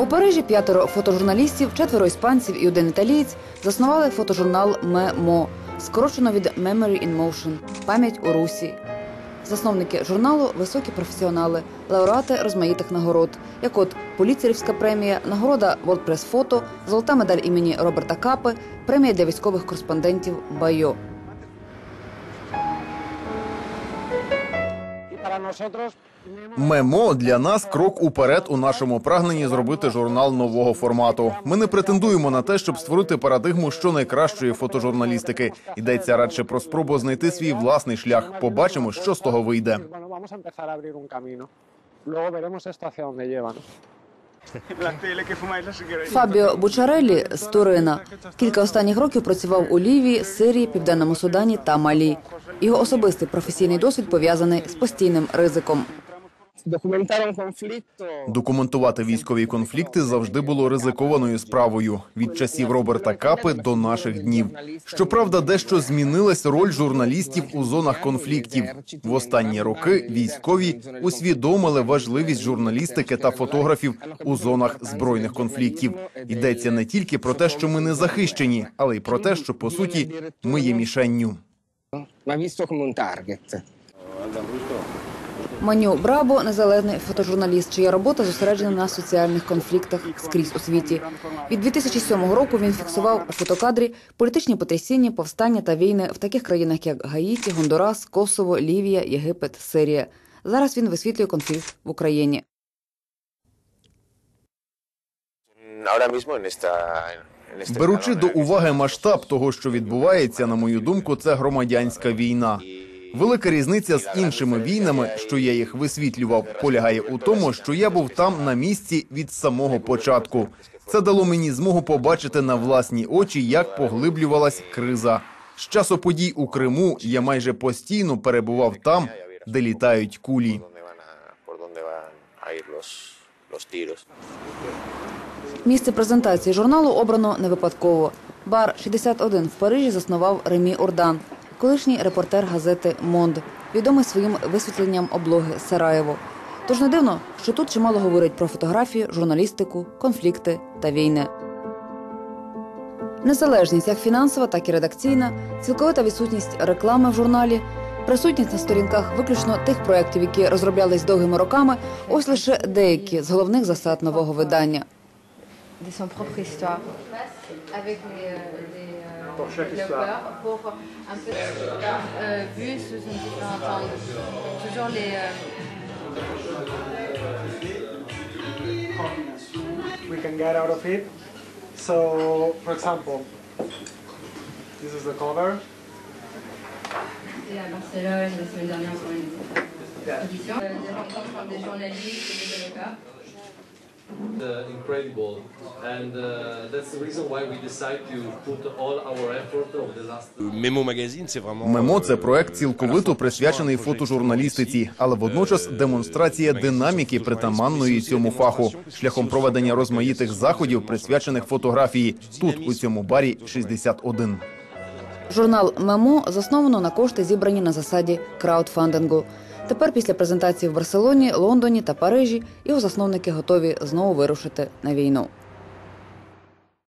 У Парижі п'ятеро фотожурналістів, четверо іспанців і один італієць заснували фотожурнал «Мемо», скорочено від «Memory in Motion» – «Пам'ять у русі». Засновники журналу високі професіонали, лауреати розмаїтих нагород, як от Поліцерівська премія, нагорода Press Photo, золота медаль імені Роберта Капи, премія для військових кореспондентів Байо. Мемо для нас крок уперед у нашому прагненні зробити журнал нового формату. Ми не претендуємо на те, щоб створити парадигму щонайкращої фотожурналістики. Йдеться радше про спробу знайти свій власний шлях. Побачимо, що з того вийде. Фабіо Бучарелі з Турина кілька останніх років працював у Лівії, Сирії, Південному Судані та Малі. Його особистий професійний досвід пов'язаний з постійним ризиком. Документувати військові конфлікти завжди було ризикованою справою від часів Роберта Капи до наших днів. Щоправда, дещо змінилась роль журналістів у зонах конфліктів. В останні роки військові усвідомили важливість журналістики та фотографів у зонах збройних конфліктів. Йдеться не тільки про те, що ми не захищені, але й про те, що по суті ми є мішенню. Маню Брабо незалежний фотожурналіст, чия робота зосереджена на соціальних конфліктах скрізь у світі. Від 2007 року він фіксував у фотокадрі політичні потрясіння, повстання та війни в таких країнах, як Гаїті, Гондурас, Косово, Лівія, Єгипет, Сирія. Зараз він висвітлює конфлікт в Україні. Беручи до уваги масштаб того, що відбувається, на мою думку, це громадянська війна. Велика різниця з іншими війнами, що я їх висвітлював, полягає у тому, що я був там на місці від самого початку. Це дало мені змогу побачити на власні очі, як поглиблювалась криза. З часу подій у Криму я майже постійно перебував там, де літають кулі. ¿Dónde van a- por dónde van a ir los, los tiros. Місце презентації журналу обрано не випадково. Бар 61 в Парижі заснував Ремі Ордан, колишній репортер газети Монд, відомий своїм висвітленням облоги Сараєво. Тож не дивно, що тут чимало говорять про фотографію, журналістику, конфлікти та війни. Незалежність як фінансова, так і редакційна, цілковита відсутність реклами в журналі, присутність на сторінках виключно тих проєктів, які розроблялись довгими роками, ось лише деякі з головних засад нового видання. de histoire Pour chaque développeurs pour un peu euh, vu sous une différente angle. Donc, toujours les euh, We can get out of it. So, for example, this is the cover. à Barcelone la semaine dernière pour une audition. Euh, des rencontres entre des journalistes et des développeurs. Uh, incredible and uh, that's the reason why we decide to put all our effort over the last Memo Magazine, c'est vraiment. Мемо це проект цілковито присвячений фотожурналістиці, але водночас демонстрація динаміки притаманної цьому фаху шляхом проведення розмаїтих заходів, присвячених фотографії. Тут у цьому барі 61. Журнал Мемо засновано на кошти, зібрані на засаді краудфандингу. Тепер, після презентації в Барселоні, Лондоні та Парижі, його засновники готові знову вирушити на війну.